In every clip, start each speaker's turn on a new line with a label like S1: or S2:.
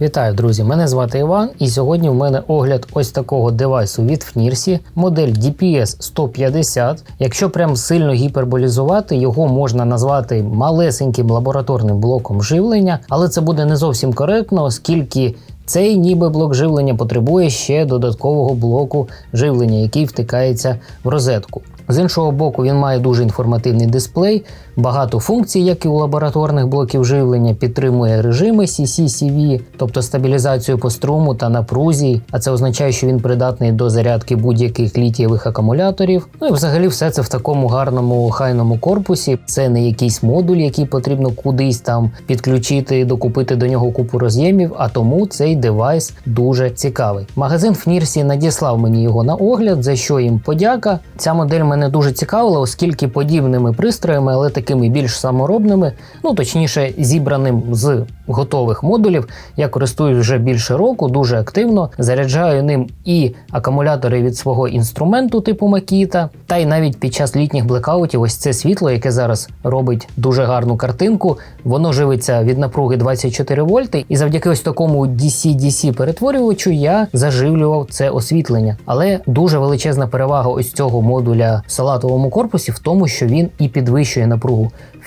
S1: Вітаю, друзі! Мене звати Іван, і сьогодні в мене огляд ось такого девайсу від FNIRSI, модель DPS 150. Якщо прям сильно гіперболізувати, його можна назвати малесеньким лабораторним блоком живлення, але це буде не зовсім коректно, оскільки цей ніби блок живлення потребує ще додаткового блоку живлення, який втикається в розетку. З іншого боку, він має дуже інформативний дисплей, багато функцій, як і у лабораторних блоків живлення, підтримує режими CC-CV, тобто стабілізацію по струму та напрузі, а це означає, що він придатний до зарядки будь-яких літієвих акумуляторів. Ну і взагалі все це в такому гарному хайному корпусі. Це не якийсь модуль, який потрібно кудись там підключити, докупити до нього купу роз'ємів, а тому цей девайс дуже цікавий. Магазин FNIRSI надіслав мені його на огляд, за що їм подяка. Ця модель мене дуже цікавила, оскільки подібними пристроями, але такими більш саморобними, ну точніше, зібраним з готових модулів, я користуюсь вже більше року, дуже активно. Заряджаю ним і акумулятори від свого інструменту, типу Makita, та й навіть під час літніх блекаутів, ось це світло, яке зараз робить дуже гарну картинку. Воно живиться від напруги 24 вольти, і завдяки ось такому DC-DC перетворювачу я заживлював це освітлення. Але дуже величезна перевага ось цього модуля в салатовому корпусі в тому, що він і підвищує напругу.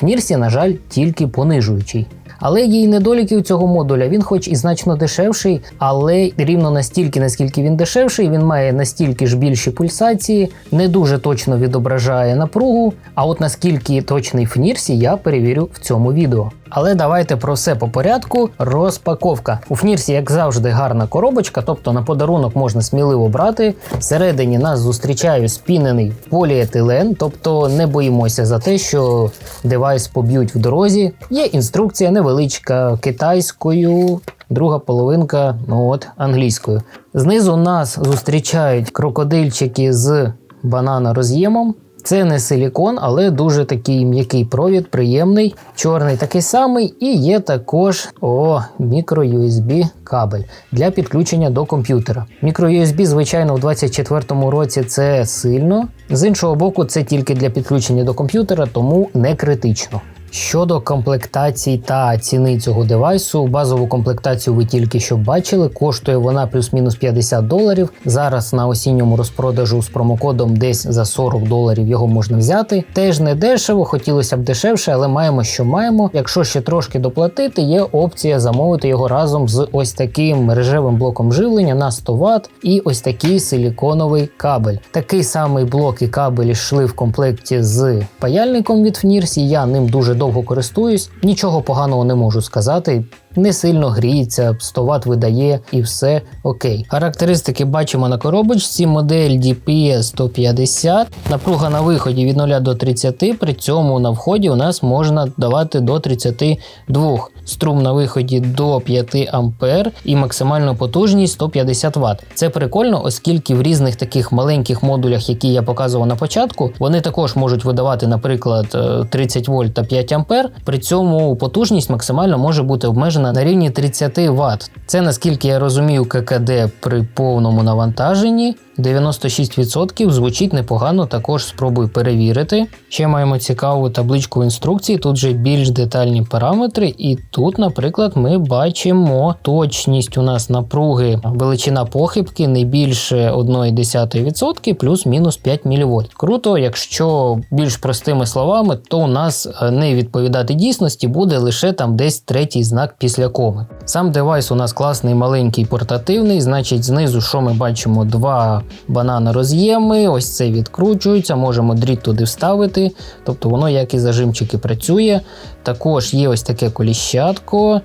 S1: В Нірсі, на жаль, тільки понижуючий. Але є й недоліки у цього модуля. Він, хоч і значно дешевший, але рівно настільки, наскільки він дешевший, він має настільки ж більші пульсації, не дуже точно відображає напругу. А от наскільки точний в Нірсі, я перевірю в цьому відео. Але давайте про все по порядку. Розпаковка. У Фнірсі, як завжди, гарна коробочка, тобто на подарунок можна сміливо брати. Всередині нас зустрічає спінений поліетилен, тобто не боїмося за те, що девайс поб'ють в дорозі. Є інструкція невеличка китайською. Друга половинка, ну от англійською. Знизу нас зустрічають крокодильчики з банана роз'ємом. Це не силікон, але дуже такий м'який провід, приємний. Чорний такий самий, і є також о, мікро-USB кабель для підключення до комп'ютера. Мікро-USB, звичайно, у 2024 році це сильно. З іншого боку, це тільки для підключення до комп'ютера, тому не критично. Щодо комплектації та ціни цього девайсу, базову комплектацію ви тільки що бачили, коштує вона плюс-мінус 50 доларів. Зараз на осінньому розпродажу з промокодом десь за 40 доларів його можна взяти. Теж не дешево, хотілося б дешевше, але маємо, що маємо. Якщо ще трошки доплатити, є опція замовити його разом з ось таким мережевим блоком живлення на 100 Вт і ось такий силіконовий кабель. Такий самий блок і кабель йшли в комплекті з паяльником від FNIRSI, Я ним дуже довго користуюсь, нічого поганого не можу сказати. Не сильно гріється, 100 Вт видає і все окей. Характеристики бачимо на коробочці. Модель DPS 150. Напруга на виході від 0 до 30, при цьому на вході у нас можна давати до 32. Струм на виході до 5 А і максимальну потужність 150 Вт. Це прикольно, оскільки в різних таких маленьких модулях, які я показував на початку, вони також можуть видавати, наприклад, 30 вольт та 5 А. При цьому потужність максимально може бути обмежена на рівні 30 Вт. Це наскільки я розумію, ККД при повному навантаженні. 96% звучить непогано, також спробую перевірити. Ще маємо цікаву табличку інструкції, тут же більш детальні параметри, і тут, наприклад, ми бачимо точність у нас напруги, величина похибки не більше 1,1% плюс-мінус 5 мВ. Круто, якщо більш простими словами, то у нас е, не відповідати дійсності буде лише там десь третій знак після коми. Сам девайс у нас класний, маленький, портативний, значить, знизу, що ми бачимо, два банана роз'єми, ось це відкручується, можемо дріт туди вставити, тобто воно як і зажимчики працює. Також є ось таке коліщатко.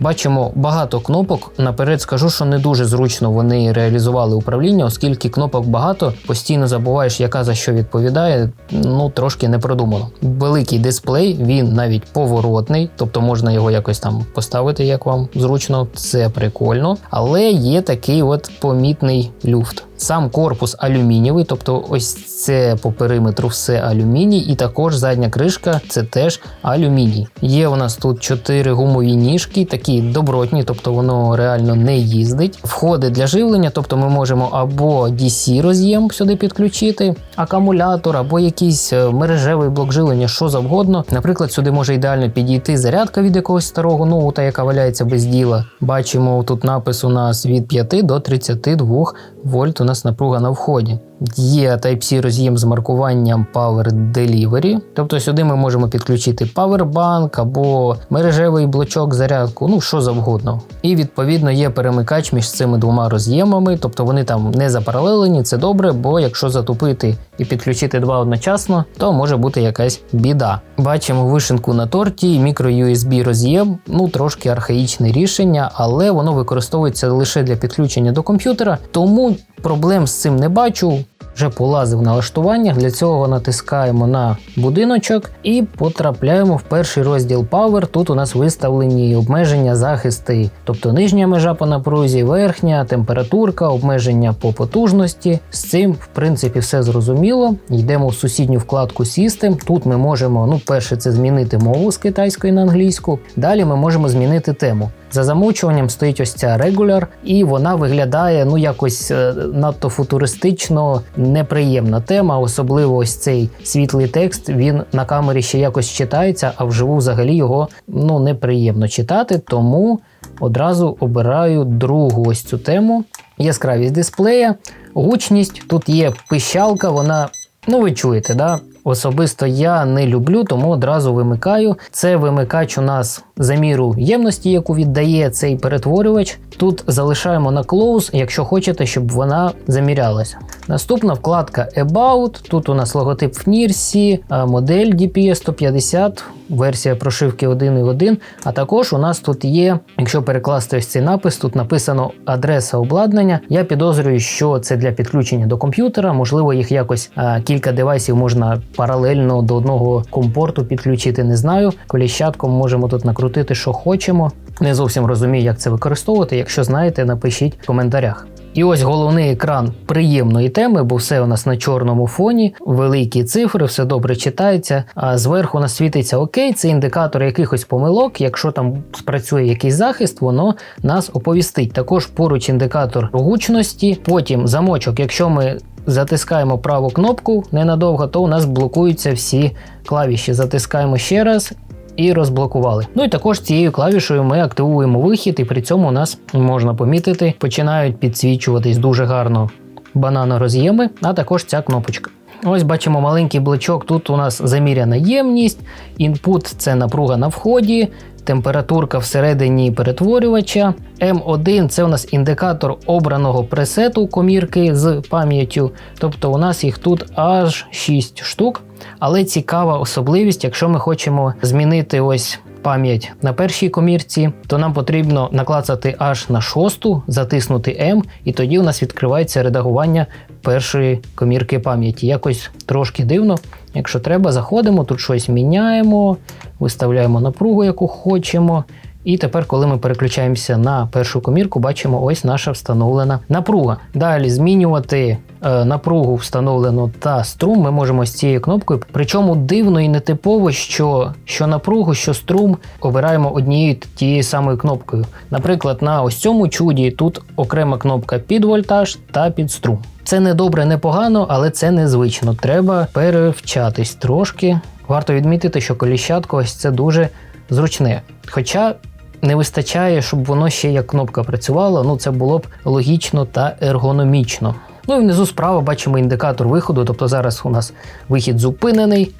S1: Бачимо багато кнопок. Наперед скажу, що не дуже зручно вони реалізували управління, оскільки кнопок багато, постійно забуваєш, яка за що відповідає. Ну трошки не продумано. Великий дисплей, він навіть поворотний, тобто можна його якось там поставити, як вам зручно. Це прикольно. Але є такий от помітний люфт. Сам корпус алюмінієвий, тобто ось це по периметру все алюміній, і також задня кришка це теж алюміній. Є у нас тут чотири гумові ніжки, такі добротні, тобто воно реально не їздить. Входи для живлення, тобто ми можемо або DC роз'єм сюди підключити, акумулятор, або якийсь е, мережевий блок живлення, що завгодно. Наприклад, сюди може ідеально підійти зарядка від якогось старого ноута, яка валяється без діла. Бачимо тут напис у нас від 5 до 32 вольт. Нас напруга на вході. Є Type-C роз'єм з маркуванням Power Delivery, тобто сюди ми можемо підключити Powerbank або мережевий блочок зарядку, ну що завгодно. І відповідно є перемикач між цими двома роз'ємами, тобто вони там не запаралелені, це добре, бо якщо затупити і підключити два одночасно, то може бути якась біда. Бачимо вишенку на торті, мікро-USB роз'єм, ну трошки архаїчне рішення, але воно використовується лише для підключення до комп'ютера, тому проблем з цим не бачу. Вже полазив в налаштуваннях. Для цього натискаємо на будиночок і потрапляємо в перший розділ Power. Тут у нас виставлені обмеження захисти, тобто нижня межа по напрузі, верхня, температурка, обмеження по потужності. З цим, в принципі, все зрозуміло. Йдемо в сусідню вкладку System. Тут ми можемо, ну, перше, це змінити мову з китайської на англійську. Далі ми можемо змінити тему. За замовчуванням стоїть ось ця Regular, і вона виглядає ну якось е, надто футуристично неприємна тема. Особливо ось цей світлий текст. Він на камері ще якось читається, а вживу взагалі його ну неприємно читати. Тому одразу обираю другу ось цю тему. Яскравість дисплея, гучність. Тут є пищалка, вона, ну ви чуєте, да? Особисто я не люблю, тому одразу вимикаю. Це вимикач у нас за міру ємності, яку віддає цей перетворювач. Тут залишаємо на close, якщо хочете, щоб вона замірялася. Наступна вкладка About. Тут у нас логотип FNIRSI, модель DPS 150, версія прошивки 1.1. А також у нас тут є, якщо перекласти ось цей напис, тут написано адреса обладнання. Я підозрюю, що це для підключення до комп'ютера. Можливо, їх якось а, кілька девайсів можна паралельно до одного компорту підключити. Не знаю. Коліщатком можемо тут накрутити, що хочемо. Не зовсім розумію, як це використовувати. Якщо знаєте, напишіть в коментарях. І ось головний екран приємної теми, бо все у нас на чорному фоні, великі цифри, все добре читається. А зверху у нас світиться ОК, це індикатор якихось помилок. Якщо там спрацює якийсь захист, воно нас оповістить. Також поруч індикатор гучності, потім замочок, якщо ми. Затискаємо праву кнопку ненадовго, то у нас блокуються всі клавіші. Затискаємо ще раз і розблокували. Ну і також цією клавішою ми активуємо вихід, і при цьому у нас можна помітити, починають підсвічуватись дуже гарно бананороз'єми, а також ця кнопочка. Ось бачимо маленький блочок. Тут у нас заміряна ємність, інпут це напруга на вході, температурка всередині перетворювача. М1 це у нас індикатор обраного пресету комірки з пам'яттю. Тобто у нас їх тут аж 6 штук. Але цікава особливість, якщо ми хочемо змінити ось. Пам'ять на першій комірці, то нам потрібно наклацати аж на шосту, затиснути М, і тоді у нас відкривається редагування першої комірки пам'яті. Якось трошки дивно. Якщо треба, заходимо, тут щось міняємо, виставляємо напругу, яку хочемо. І тепер, коли ми переключаємося на першу комірку, бачимо ось наша встановлена напруга. Далі змінювати е, напругу встановлену та струм ми можемо з цією кнопкою. Причому дивно і нетипово, що що напругу, що струм обираємо однією тією самою кнопкою. Наприклад, на ось цьому чуді тут окрема кнопка під вольтаж та під струм. Це не добре, не погано, але це незвично. Треба перевчатись трошки. Варто відмітити, що коліщатко ось це дуже зручне. Хоча не вистачає, щоб воно ще як кнопка працювала, ну це було б логічно та ергономічно. Ну і внизу справа бачимо індикатор виходу, тобто зараз у нас вихід зупинений,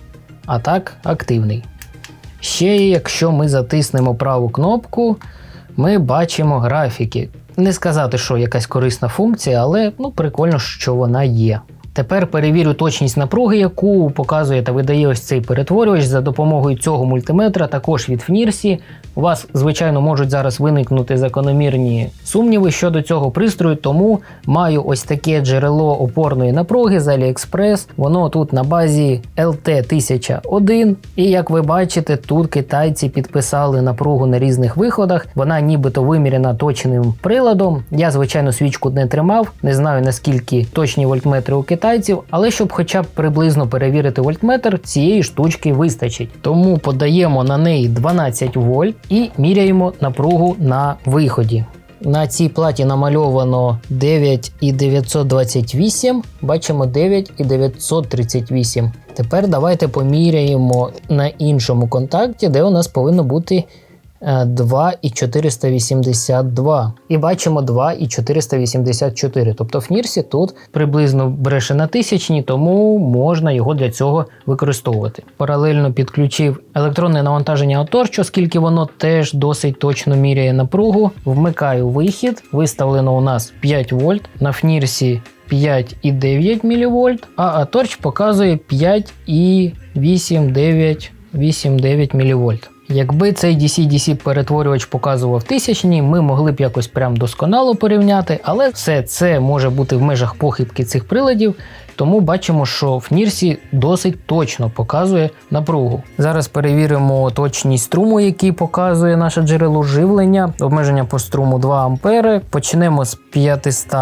S1: а так активний. Ще, якщо ми затиснемо праву кнопку, ми бачимо графіки. Не сказати, що якась корисна функція, але ну, прикольно, що вона є. Тепер перевірю точність напруги, яку показує та видає ось цей перетворювач за допомогою цього мультиметра, також від Фнірсі. У вас, звичайно, можуть зараз виникнути закономірні сумніви щодо цього пристрою, тому маю ось таке джерело опорної напруги з AliExpress. Воно тут на базі LT1001. І як ви бачите, тут китайці підписали напругу на різних виходах. Вона нібито виміряна точним приладом. Я, звичайно, свічку не тримав, не знаю наскільки точні вольтметри у китайців, але щоб хоча б приблизно перевірити вольтметр, цієї штучки вистачить. Тому подаємо на неї 12 вольт і міряємо напругу на виході. На цій платі намальовано 9,928, бачимо 9,938. Тепер давайте поміряємо на іншому контакті, де у нас повинно бути 2,482. І бачимо 2,484. Тобто в Нірсі тут приблизно бреше на тисячні, тому можна його для цього використовувати. Паралельно підключив електронне навантаження Оторч, оскільки воно теж досить точно міряє напругу. Вмикаю вихід, виставлено у нас 5 вольт. На Фнірсі 5,9 мВ, а Аторч показує 5,89 мВ. Якби цей DC-DC перетворювач показував тисячні, ми могли б якось прям досконало порівняти, але все це може бути в межах похибки цих приладів, тому бачимо, що в Нірсі досить точно показує напругу. Зараз перевіримо точність струму, який показує наше джерело живлення. Обмеження по струму 2 А. Почнемо з 500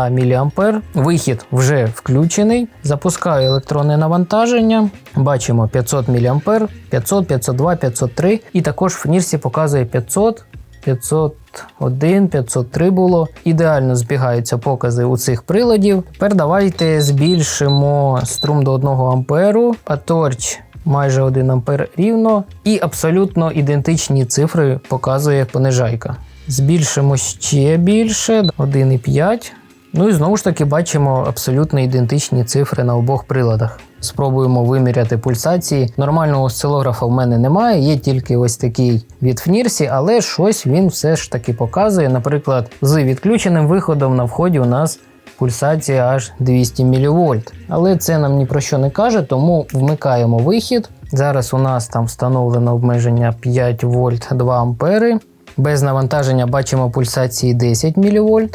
S1: мА. Вихід вже включений. Запускаю електронне навантаження. Бачимо 500 мА, 500, 502, 503. І також в Нірсі показує 500. 501, 503 було. Ідеально збігаються покази у цих приладів. Тепер давайте збільшимо струм до 1 амперу, а торч майже 1 ампер рівно. І абсолютно ідентичні цифри показує понижайка. Збільшимо ще більше, 1,5. Ну і знову ж таки бачимо абсолютно ідентичні цифри на обох приладах. Спробуємо виміряти пульсації. Нормального осцилографа в мене немає, є тільки ось такий від Фнірсі, але щось він все ж таки показує. Наприклад, з відключеним виходом на вході у нас пульсація аж 200 мВ. Але це нам ні про що не каже, тому вмикаємо вихід. Зараз у нас там встановлено обмеження 5 вольт 2 ампери. Без навантаження бачимо пульсації 10 мВ.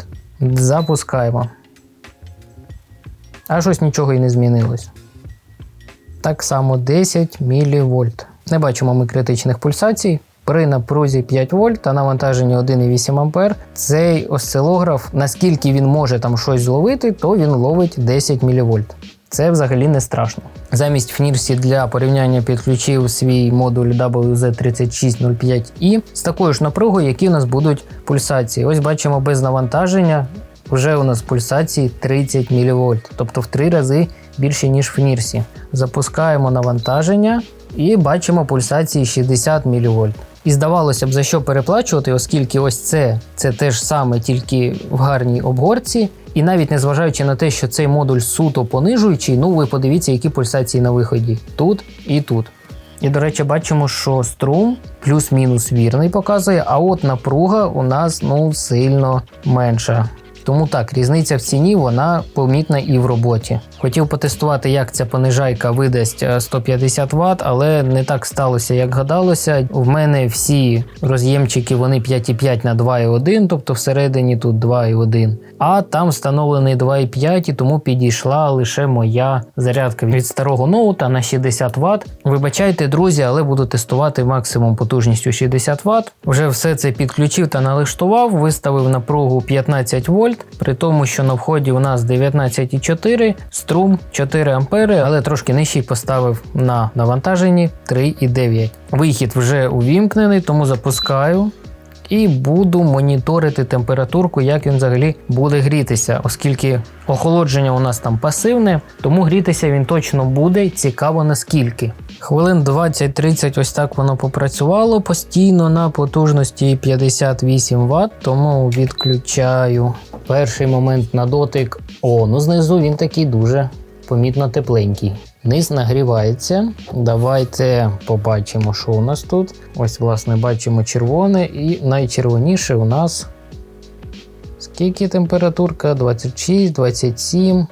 S1: Запускаємо. А щось нічого і не змінилось. Так само 10 мВ. Не бачимо ми критичних пульсацій. При напрузі 5 вольт та навантаженні 1,8 А цей осцилограф, наскільки він може там щось зловити, то він ловить 10 мВ. Це взагалі не страшно. Замість Фнірсі для порівняння підключив свій модуль WZ3605i з такою ж напругою, які у нас будуть пульсації. Ось бачимо без навантаження. Вже у нас пульсації 30 мВ, тобто в 3 рази більше, ніж в Нірсі. Запускаємо навантаження і бачимо пульсації 60 мВ. І здавалося б, за що переплачувати, оскільки ось це це теж саме тільки в гарній обгорці. І навіть незважаючи на те, що цей модуль суто понижуючий, ну ви подивіться, які пульсації на виході тут і тут. І, до речі, бачимо, що струм плюс-мінус вірний показує, а от напруга у нас ну сильно менша. Тому так, різниця в ціні вона помітна і в роботі. Хотів потестувати, як ця понижайка видасть 150 Вт, але не так сталося, як гадалося. В мене всі роз'ємчики вони 5,5 на 2,1, тобто всередині тут 2,1. А там встановлений 2,5, і тому підійшла лише моя зарядка від старого ноута на 60 Вт. Вибачайте, друзі, але буду тестувати максимум потужністю 60 Вт. Вже все це підключив та налаштував, виставив напругу 15 вольт, при тому, що на вході у нас 19,4 струм 4 ампери, але трошки нижчий поставив на навантаженні 3,9. Вихід вже увімкнений, тому запускаю. І буду моніторити температурку, як він взагалі буде грітися, оскільки охолодження у нас там пасивне, тому грітися він точно буде. Цікаво наскільки. Хвилин 20-30 ось так воно попрацювало постійно на потужності 58 Вт, тому відключаю. Перший момент на дотик. О, ну знизу він такий дуже помітно тепленький. Низ нагрівається. Давайте побачимо, що у нас тут. Ось, власне, бачимо червоне, і найчервоніше у нас скільки температурка? 26, 27.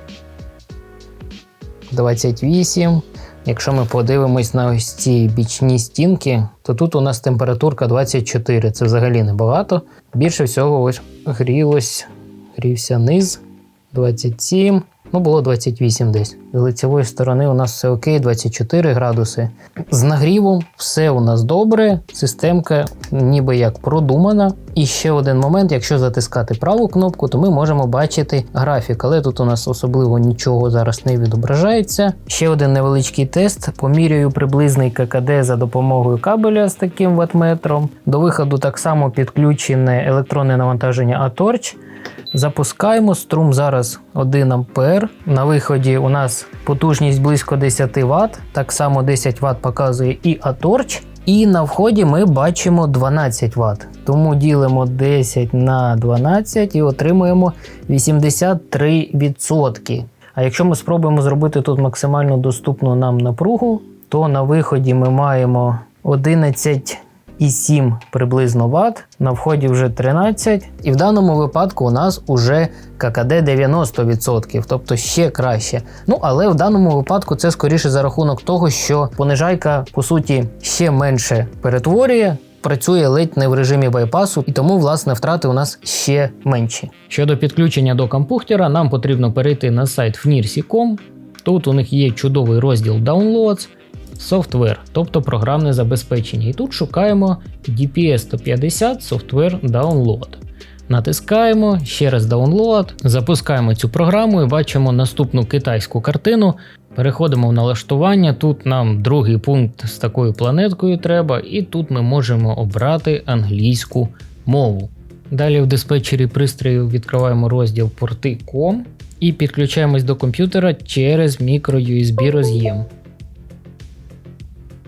S1: 28. Якщо ми подивимось на ось ці бічні стінки, то тут у нас температурка 24. Це взагалі небагато. Більше всього ось грілось, грівся низ 27. Ну, було 28 десь. З лицевої сторони у нас все окей, 24 градуси. З нагрівом все у нас добре, системка ніби як продумана. І ще один момент: якщо затискати праву кнопку, то ми можемо бачити графік, але тут у нас особливо нічого зараз не відображається. Ще один невеличкий тест. Поміряю приблизний ККД за допомогою кабеля з таким ватметром. До виходу так само підключене електронне навантаження ATORCH. Запускаємо струм зараз 1 ампер. На виході у нас потужність близько 10 Вт. Так само 10 Вт показує і ATORCH. І на вході ми бачимо 12 Вт. Тому ділимо 10 на 12 і отримуємо 83%. А якщо ми спробуємо зробити тут максимально доступну нам напругу, то на виході ми маємо 11 і 7 приблизно Вт, на вході вже 13. І в даному випадку у нас уже ККД 90%, тобто ще краще. Ну але в даному випадку це скоріше за рахунок того, що понижайка по суті ще менше перетворює. Працює ледь не в режимі байпасу, і тому власне втрати у нас ще менші. Щодо підключення до компухтера, нам потрібно перейти на сайт fnirsi.com. Тут у них є чудовий розділ Downloads, Software, тобто програмне забезпечення. І тут шукаємо DPS 150 Software Download. Натискаємо ще раз Download, запускаємо цю програму і бачимо наступну китайську картину. Переходимо в налаштування. Тут нам другий пункт з такою планеткою треба, і тут ми можемо обрати англійську мову. Далі в диспетчері пристрою відкриваємо розділ порти.com і підключаємось до комп'ютера через microUSB роз'єм.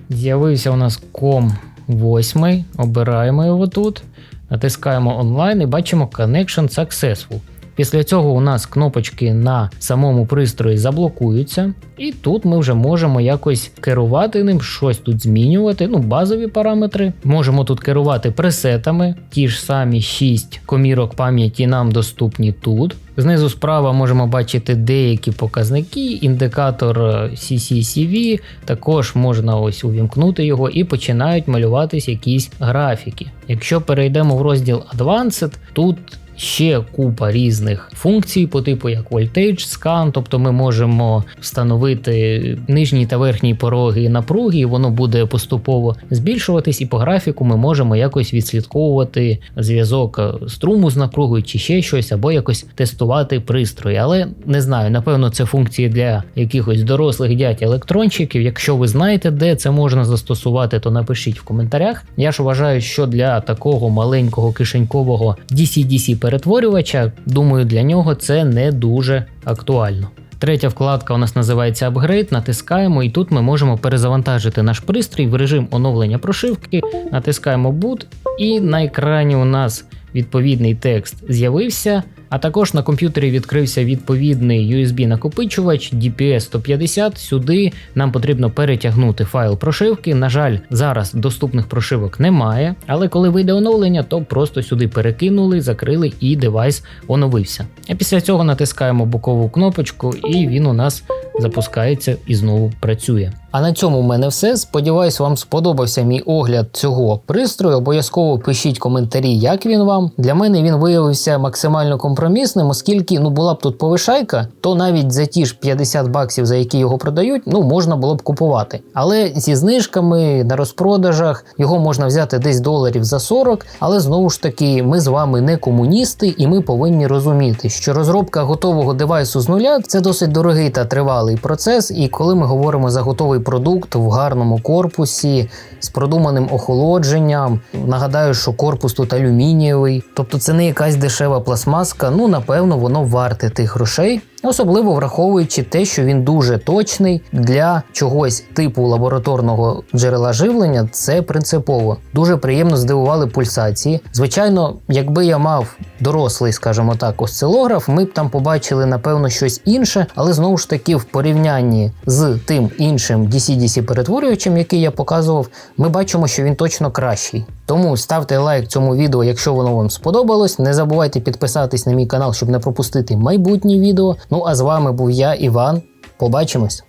S1: З'явився у нас COM 8, обираємо його тут, натискаємо онлайн і бачимо Connection Successful. Після цього у нас кнопочки на самому пристрої заблокуються, і тут ми вже можемо якось керувати ним, щось тут змінювати. Ну, базові параметри. Можемо тут керувати пресетами, ті ж самі 6 комірок пам'яті нам доступні тут. Знизу справа можемо бачити деякі показники, індикатор CCCV, також можна ось увімкнути його і починають малюватись якісь графіки. Якщо перейдемо в розділ Advanced, тут ще купа різних функцій, по типу як Voltage Scan, тобто ми можемо встановити нижні та верхні пороги напруги, і воно буде поступово збільшуватись, і по графіку ми можемо якось відслідковувати зв'язок струму з напругою чи ще щось, або якось тестувати пристрої. Але не знаю, напевно, це функції для якихось дорослих дядь електрончиків. Якщо ви знаєте, де це можна застосувати, то напишіть в коментарях. Я ж вважаю, що для такого маленького кишенькового DC-DC перетворювача, думаю, для нього це не дуже актуально. Третя вкладка у нас називається Upgrade, натискаємо, і тут ми можемо перезавантажити наш пристрій в режим оновлення прошивки, натискаємо Boot, і на екрані у нас відповідний текст з'явився. А також на комп'ютері відкрився відповідний USB-накопичувач DPS 150. Сюди нам потрібно перетягнути файл прошивки. На жаль, зараз доступних прошивок немає, але коли вийде оновлення, то просто сюди перекинули, закрили і девайс оновився. А після цього натискаємо бокову кнопочку, і він у нас запускається і знову працює. А на цьому в мене все. Сподіваюсь, вам сподобався мій огляд цього пристрою. Обов'язково пишіть коментарі, як він вам. Для мене він виявився максимально компромісним, оскільки ну була б тут повишайка, то навіть за ті ж 50 баксів, за які його продають, ну можна було б купувати. Але зі знижками на розпродажах його можна взяти десь доларів за 40. Але знову ж таки, ми з вами не комуністи, і ми повинні розуміти, що розробка готового девайсу з нуля це досить дорогий та тривалий процес. І коли ми говоримо за готовий продукт в гарному корпусі з продуманим охолодженням. Нагадаю, що корпус тут алюмінієвий, тобто це не якась дешева пластмаска. Ну напевно, воно варте тих грошей. Особливо враховуючи те, що він дуже точний для чогось типу лабораторного джерела живлення, це принципово. Дуже приємно здивували пульсації. Звичайно, якби я мав дорослий, скажімо так, осцилограф, ми б там побачили напевно щось інше, але знову ж таки, в порівнянні з тим іншим DC-DC перетворювачем, який я показував, ми бачимо, що він точно кращий. Тому ставте лайк цьому відео, якщо воно вам сподобалось. Не забувайте підписатись на мій канал, щоб не пропустити майбутні відео. Ну а з вами був я, Іван. Побачимось!